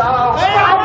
দাও।